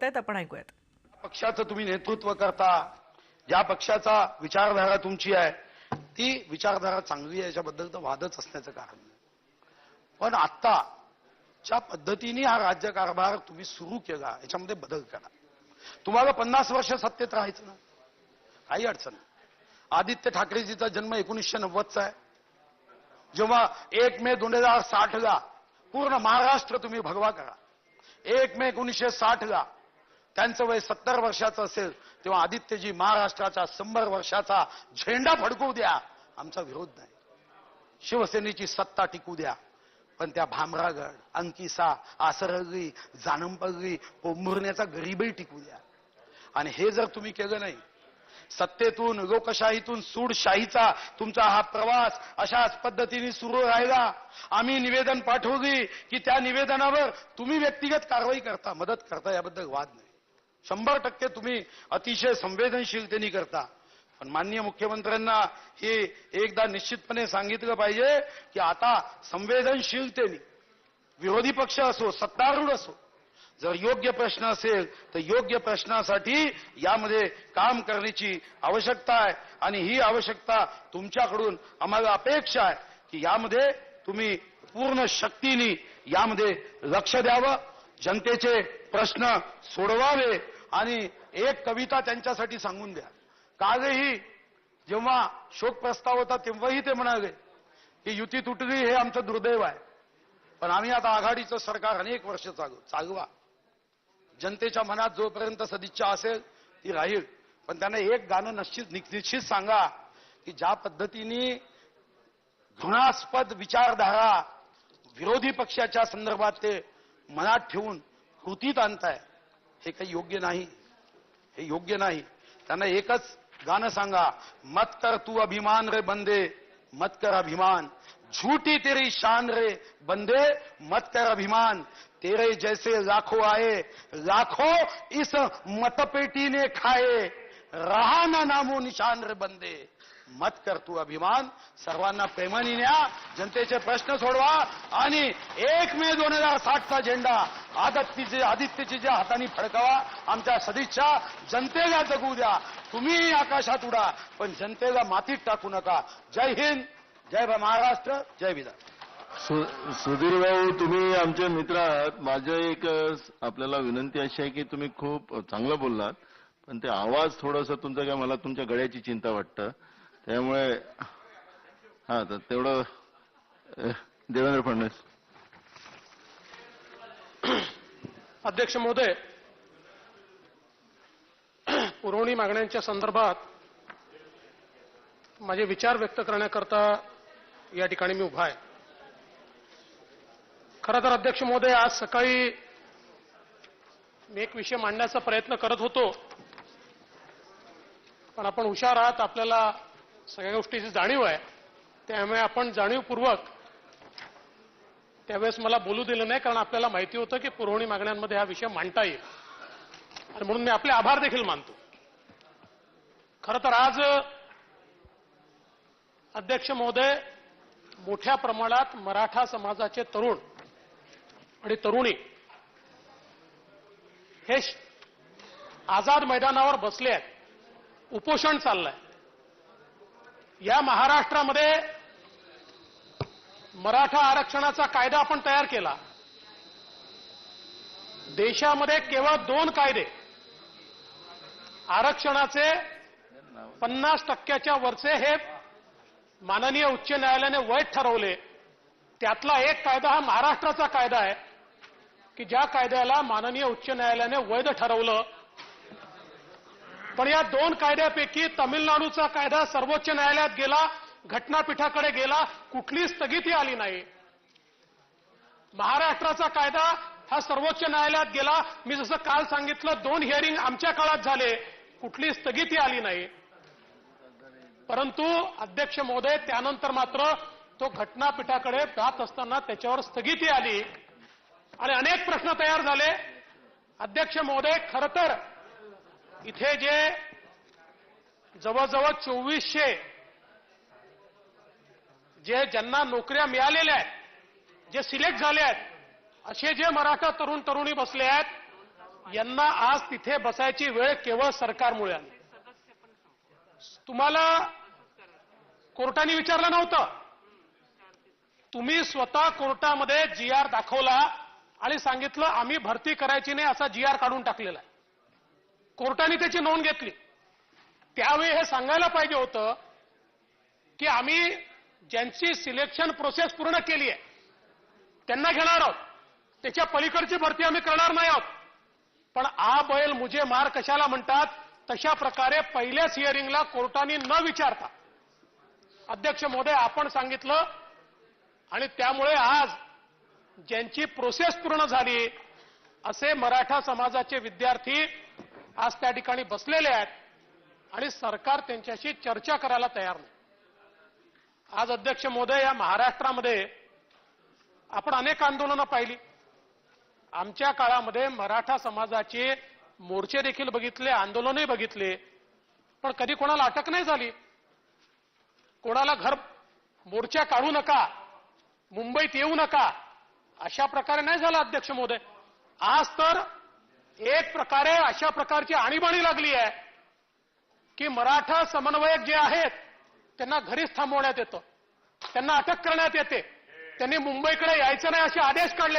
त्यात आपण ऐकूयात. पक्षाचं तुम्ही नेतृत्व करता ज्या पक्षाचा विचारधारा तुमची आहे. ती विचारधारा चांगली आहे याच्याबद्दल तर वादच असण्याचं कारण पण आत्ता ज्या पद्धतीने हा राज्यकारभार तुम्ही सुरू केला याच्यामध्ये बदल करा. तुम्हाला पन्नास वर्ष सत्तेत राहायचं ना? काही अडचण आदित्य ठाकरेजीचा जन्म एकोणीसशे नव्वदचा आहे. जेव्हा एक मे दोन हजार साठला पूर्ण महाराष्ट्र तुम्ही भगवा करा. एक मे एकोणीसशे साठला त्यांचं वय सत्तर वर्षाचं असेल तेव्हा आदित्यजी महाराष्ट्राचा शंभर वर्षाचा झेंडा फडकवू द्या. आमचा विरोध नाही. शिवसेनेची सत्ता टिकू द्या. पण त्या भामरागड अंकिसा आसरगळी जानंपगळी पोंभुरण्याचा गरीबही टिकू द्या. आणि हे जर तुम्ही केलं नाही सत्तेतून लोकशाहीतून सूडशाहीचा तुमचा हा प्रवास अशाच पद्धतीने सुरू राहिला. आम्ही निवेदन पाठवली की त्या निवेदनावर तुम्ही व्यक्तिगत कारवाई करता. मदत करता याबद्दल वाद नाही. शंभर टक्के तुम्ही अतिशय संवेदनशीलतेने करता. पण माननीय मुख्यमंत्र्यांना हे एकदा निश्चितपणे सांगितलं पाहिजे की आता संवेदनशीलतेने विरोधी पक्ष असो सत्तारूढ असो जर योग्य प्रश्न असेल तर योग्य प्रश्नासाठी यामध्ये काम करण्याची आवश्यकता आहे आणि ही आवश्यकता तुमच्याकडून आम्हाला अपेक्षा आहे की यामध्ये तुम्ही पूर्ण शक्तीने यामध्ये लक्ष द्यावं जनतेचे प्रश्न सोडवावे आणि एक कविता त्यांच्यासाठी सांगून द्या. कालही जेव्हा शोक प्रस्ताव होता तेव्हाही ते म्हणाले की युती तुटली हे आमचं दुर्दैव आहे. पण आम्ही आता आघाडीचं सरकार अनेक वर्ष चालू चालवा. जनतेच्या मनात जोपर्यंत सदिच्छा असेल ती राहील. पण त्यांना एक गाणं निश्चित निश्चित सांगा की ज्या पद्धतीने घृणास्पद विचारधारा विरोधी पक्षाच्या संदर्भात ते मनात ठेवून कृतीत आणताय काही योग्य नाही. योग्य नाही. एकच गाणं सांगा, मत कर तू अभिमान रे बंदे, मत कर अभिमान. झूठी तेरी शान रे बंदे, मत कर अभिमान. तेरे जैसे लाखों आए, लाखों इस मतपेटी ने खाए. रहा ना नामो निशान रे बंदे. मत कर तू अभिमान. सर्वांना प्रेमाने न्या. जनतेचे प्रश्न सोडवा. आणि एक मे दोन हजार साठचा झेंडा आदित्यचे ज्या हाताने फडकावा आमच्या सदिच्छा. जनतेला जगू द्या. तुम्ही आकाशात उडा. पण जनतेला मातीत टाकू नका. जय हिंद. जय महाराष्ट्र. जय विधान सु- सुधीर भाऊ तुम्ही आमचे मित्र आहात. माझं एक आपल्याला विनंती अशी आहे की तुम्ही खूप चांगलं बोललात. पण ते आवाज थोडस तुमचं काय मला तुमच्या गळ्याची चिंता वाटतं. त्यामुळे हा तर तेवढं देवेंद्र फडणवीस. अध्यक्ष महोदय पुरवणी मागण्यांच्या संदर्भात माझे विचार व्यक्त करण्याकरता या ठिकाणी मी उभा आहे. खरं तर अध्यक्ष महोदय आज सकाळी मी एक विषय मांडण्याचा प्रयत्न करत होतो. पण आपण हुशार आहात आपल्याला सगळ्या गोष्टीची जाणीव आहे. त्यामुळे आपण जाणीवपूर्वक त्यावेळेस मला बोलू दिलं नाही कारण आपल्याला माहिती होतं की पुरवणी मागण्यांमध्ये हा विषय मांडता येईल. आणि म्हणून मी आपले आभार देखील मानतो. खरं तर आज अध्यक्ष महोदय मोठ्या प्रमाणात मराठा समाजाचे तरुण आणि तरुणी हे आझाद मैदानावर बसले आहेत. उपोषण चाललंय. या महाराष्ट्रामध्ये मराठा आरक्षणाचा कायदा आपण तयार केला. देशामध्ये केवळ दोन कायदे. आरक्षणाचे पन्नास टक्क्याच्या वरचे हे माननीय उच्च न्यायालयाने वैध ठरवले. त्यातला एक कायदा हा महाराष्ट्राचा कायदा आहे की ज्या कायद्याला माननीय उच्च न्यायालयाने वैध ठरवलं पण या दोन कायद्यापैकी तमिळनाडूचा कायदा सर्वोच्च न्यायालयात गेला घटनापीठाकडे गेला कुठली स्थगिती आली नाही. महाराष्ट्राचा कायदा हा सर्वोच्च न्यायालयात गेला. मी जसं काल सांगितलं दोन हिअरिंग आमच्या काळात झाले. कुठली स्थगिती आली नाही. परंतु अध्यक्ष महोदय त्यानंतर मात्र तो घटनापीठाकडे जात असताना त्याच्यावर स्थगिती आली. आणि अनेक प्रश्न तयार झाले. अध्यक्ष महोदय खरं तर इथे जे जवळजवळ चोवीसशे जे ज्यांना नोकऱ्या मिळालेल्या आहेत जे सिलेक्ट झाले आहेत असे जे मराठा तरुण तरुणी बसले आहेत यांना आज तिथे बसायची वेळ केवळ सरकारमुळे आली. तुम्हाला कोर्टाने विचारलं नव्हतं. तुम्ही स्वतः कोर्टामध्ये जी आर दाखवला आणि सांगितलं आम्ही भरती करायची नाही असा जी आर काढून टाकलेला आहे. कोर्टाने त्याची नोंद घेतली. त्यावेळी हे सांगायला पाहिजे होतं की आम्ही ज्यांची सिलेक्शन प्रोसेस पूर्ण केली आहे त्यांना घेणार आहोत. त्याच्या पलीकडची भरती आम्ही करणार नाही आहोत. पण आ बैल मुझे मार कशाला म्हणतात तशा प्रकारे पहिल्याच हिअरिंगला कोर्टाने न विचारता. अध्यक्ष महोदय आपण सांगितलं आणि त्यामुळे आज ज्यांची प्रोसेस पूर्ण झाली असे मराठा समाजाचे विद्यार्थी आज त्या ठिकाणी बसलेले आहेत आणि सरकार त्यांच्याशी चर्चा करायला तयार नाही. आज अध्यक्ष मोदय या महाराष्ट्रामध्ये आपण अनेक आंदोलनं पाहिली. आमच्या काळामध्ये मराठा समाजाचे मोर्चे देखील बघितले आंदोलनही बघितले पण कधी कोणाला अटक नाही झाली. कोणाला घर मोर्चा काढू नका मुंबईत येऊ नका अशा प्रकारे नाही झाला अध्यक्ष मोदय आज तर एक प्रकारे अशा प्रकारची आणीबाणी लागली आहे की मराठा समन्वयक जे आहेत त्यांना घरीच थांबवण्यात येतं. त्यांना अटक करण्यात येते. त्यांनी मुंबईकडे यायचं नाही असे आदेश काढले.